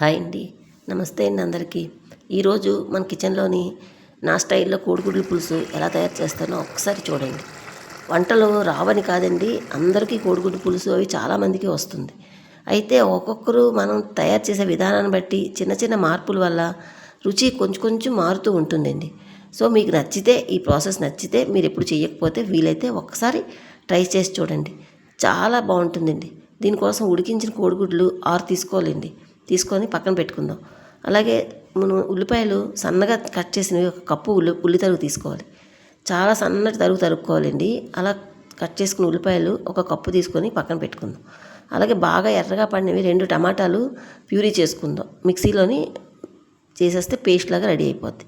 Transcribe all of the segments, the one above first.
Hi అండి. నమస్తే అండి అందరికీ. ఈరోజు మన కిచెన్లోని నా స్టైల్లో కోడిగుడ్ల పులుసు ఎలా తయారు చేస్తానో ఒకసారి చూడండి. వంటలు రావని కాదండి అందరికీ కోడిగుడ్డు పులుసు అవి చాలామందికి వస్తుంది. అయితే ఒక్కొక్కరు మనం తయారు చేసే విధానాన్ని బట్టి చిన్న చిన్న మార్పుల వల్ల రుచి కొంచెం కొంచెం మారుతూ ఉంటుందండి. సో మీకు నచ్చితే ఈ ప్రాసెస్ నచ్చితే మీరు ఎప్పుడు చేయకపోతే వీలైతే ఒక్కసారి ట్రై చేసి చూడండి. చాలా బాగుంటుందండి. దీనికోసం ఉడికించిన కోడిగుడ్లు ఆరు తీసుకోవాలండి. తీసుకొని పక్కన పెట్టుకుందాం. అలాగే మనం ఉల్లిపాయలు సన్నగా కట్ చేసినవి ఒక కప్పు ఉల్లి ఉల్లి తరుగు తీసుకోవాలి. చాలా సన్నటి తరుగు తరుక్కోవాలండి. అలా కట్ చేసుకున్న ఉల్లిపాయలు ఒక కప్పు తీసుకొని పక్కన పెట్టుకుందాం. అలాగే బాగా ఎర్రగా పడినవి రెండు టమాటాలు ప్యూరీ చేసుకుందాం. మిక్సీలోని చేసేస్తే పేస్ట్ లాగా రెడీ అయిపోద్ది.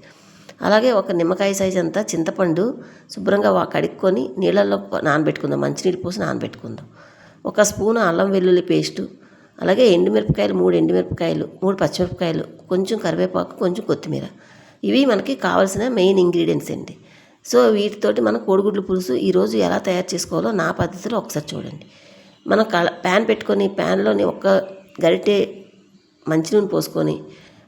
అలాగే ఒక నిమ్మకాయ సైజ్ అంతా చింతపండు శుభ్రంగా కడుక్కొని నీళ్ళల్లో నానబెట్టుకుందాం. మంచినీళ్ళు పోసి నానబెట్టుకుందాం. ఒక స్పూన్ అల్లం వెల్లుల్లి పేస్టు అలాగే ఎండుమిరపకాయలు మూడు ఎండుమిరపకాయలు మూడు పచ్చిమిరపకాయలు కొంచెం కరివేపాకు కొంచెం కొత్తిమీర. ఇవి మనకి కావాల్సిన మెయిన్ ఇంగ్రీడియంట్స్ అండి. సో వీటితోటి మనం కోడిగుడ్ల పులుసు ఈరోజు ఎలా తయారు చేసుకోవాలో నా పద్ధతిలో ఒకసారి చూడండి. మనం కళ ప్యాన్ పెట్టుకొని ప్యాన్లోని ఒక్క గరిటె మంచినూనె పోసుకొని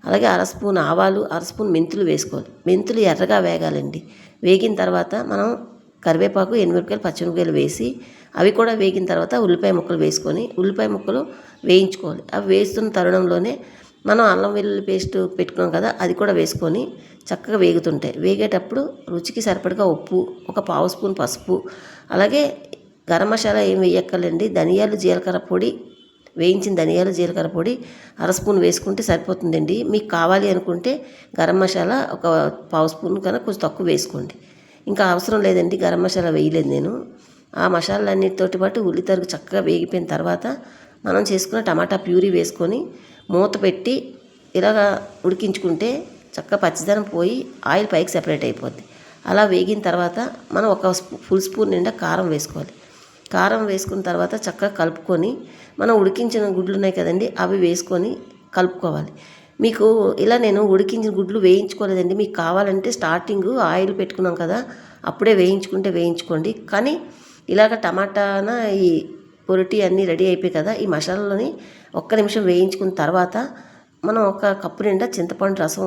అలాగే అర స్పూన్ ఆవాలు అర స్పూన్ మెంతులు వేసుకోవాలి. మెంతులు ఎర్రగా వేగాలండి. వేగిన తర్వాత మనం కరివేపాకు ఎనిమిరపకాయలు పచ్చిమిరపకాయలు వేసి అవి కూడా వేగిన తర్వాత ఉల్లిపాయ ముక్కలు వేసుకొని ఉల్లిపాయ ముక్కలు వేయించుకోవాలి. అవి వేస్తున్న తరుణంలోనే మనం అల్లం వెల్లుల్లి పేస్ట్ పెట్టుకున్నాం కదా అది కూడా వేసుకొని చక్కగా వేగుతుంటాయి. వేగేటప్పుడు రుచికి సరిపడగా ఉప్పు ఒక పావు స్పూన్ పసుపు అలాగే గరం మసాలా ఏం వేయక్కర్లేండి ధనియాలు జీలకర్ర పొడి వేయించిన ధనియాలు జీలకర్ర పొడి అర స్పూన్ వేసుకుంటే సరిపోతుందండి. మీకు కావాలి అనుకుంటే గరం మసాలా ఒక పావు స్పూన్ కన్నా కొంచెం తక్కువ వేసుకోండి. ఇంకా అవసరం లేదండి గరం మసాలా వేయలేదు నేను. ఆ మసాలాలన్నిటితోటి పాటు ఉల్లితరుగు చక్కగా వేగిపోయిన తర్వాత మనం చేసుకున్న టమాటా ప్యూరీ వేసుకొని మూత పెట్టి ఇలాగా ఉడికించుకుంటే చక్కగా పచ్చిదనం పోయి ఆయిల్ పైకి సెపరేట్ అయిపోద్ది. అలా వేగిన తర్వాత మనం ఒక ఫుల్ స్పూన్ నిండా కారం వేసుకోవాలి. కారం వేసుకున్న తర్వాత చక్కగా కలుపుకొని మనం ఉడికించిన గుడ్లు ఉన్నాయి కదండి అవి వేసుకొని కలుపుకోవాలి. మీకు ఇలా నేను ఉడికించిన గుడ్లు వేయించుకోలేదండి. మీకు కావాలంటే స్టార్టింగ్ ఆయిల్ పెట్టుకున్నాం కదా అప్పుడే వేయించుకుంటే వేయించుకోండి. కానీ ఇలాగ టమాటాన ఈ పొరటి అన్నీ రెడీ అయిపోయి కదా ఈ మసాలాలని ఒక్క నిమిషం వేయించుకున్న తర్వాత మనం ఒక కప్పు నిండా చింతపండు రసం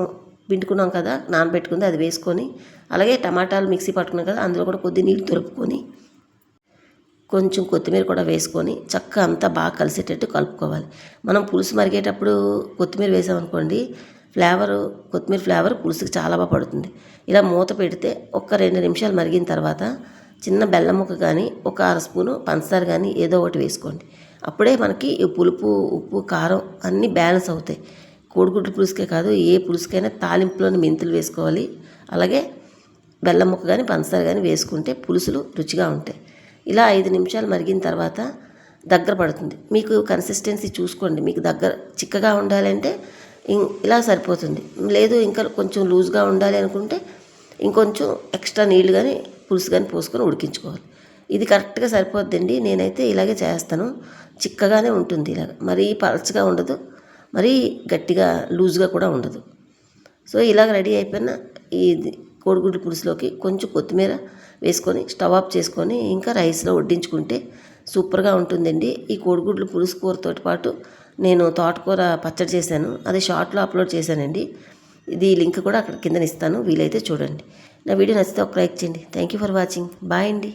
పిండుకున్నాం కదా నానబెట్టుకుంది అది వేసుకొని అలాగే టమాటాలు మిక్సీ పట్టుకున్నాం కదా అందులో కూడా కొద్ది నీళ్ళు దొరుకుకొని కొంచెం కొత్తిమీర కూడా వేసుకొని చక్కగా అంతా బాగా కలిసేటట్టు కలుపుకోవాలి. మనం పులుసు మరిగేటప్పుడు కొత్తిమీర వేసామనుకోండి ఫ్లేవర్ కొత్తిమీర ఫ్లేవర్ పులుసుకి చాలా బాగా పడుతుంది. ఇలా మూత పెడితే ఒక రెండు నిమిషాలు మరిగిన తర్వాత చిన్న బెల్లం ముక్క కానీ ఒక అర స్పూను పంచదార కానీ ఏదో ఒకటి వేసుకోండి. అప్పుడే మనకి ఈ పులుపు ఉప్పు కారం అన్నీ బ్యాలెన్స్ అవుతాయి. కోడిగుడ్డు పులుసుకే కాదు ఏ పులుసుకైనా తాలింపులోని మెంతులు వేసుకోవాలి. అలాగే బెల్లం ముక్క కానీ పంచదార కానీ వేసుకుంటే పులుసులు రుచిగా ఉంటాయి. ఇలా ఐదు నిమిషాలు మరిగిన తర్వాత దగ్గర పడుతుంది. మీకు కన్సిస్టెన్సీ చూసుకోండి. మీకు దగ్గర చిక్కగా ఉండాలంటే ఇం- ఇలా సరిపోతుంది. లేదు ఇంకా కొంచెం లూజ్గా ఉండాలి అనుకుంటే ఇంకొంచెం ఎక్స్ట్రా నీళ్ళు కానీ పులుసు కానీ పోసుకొని ఉడికించుకోవాలి. ఇది కరెక్ట్గా సరిపోద్దండి. నేనైతే ఇలాగే చేస్తాను. చిక్కగానే ఉంటుంది ఇలాగ. మరీ పలచగా ఉండదు. మరీ గట్టిగా లూజ్గా కూడా ఉండదు. సో ఇలాగ రెడీ అయిపోయిన ఈ కోడిగుడ్డు పులుసులోకి కొంచెం కొత్తిమీర వేసుకొని స్టవ్ ఆఫ్ చేసుకొని ఇంకా రైస్లో వడ్డించుకుంటే సూపర్గా ఉంటుందండి. ఈ కోడిగుడ్లు పులుసు కూరతో పాటు నేను తోటకూర పచ్చడి చేశాను. అది షార్ట్లో అప్లోడ్ చేశానండి. ఇది లింక్ కూడా అక్కడ కింద ఇస్తాను. వీలైతే చూడండి. నా వీడియో నచ్చితే ఒక లైక్ చేయండి. Thank you for watching bye అండి.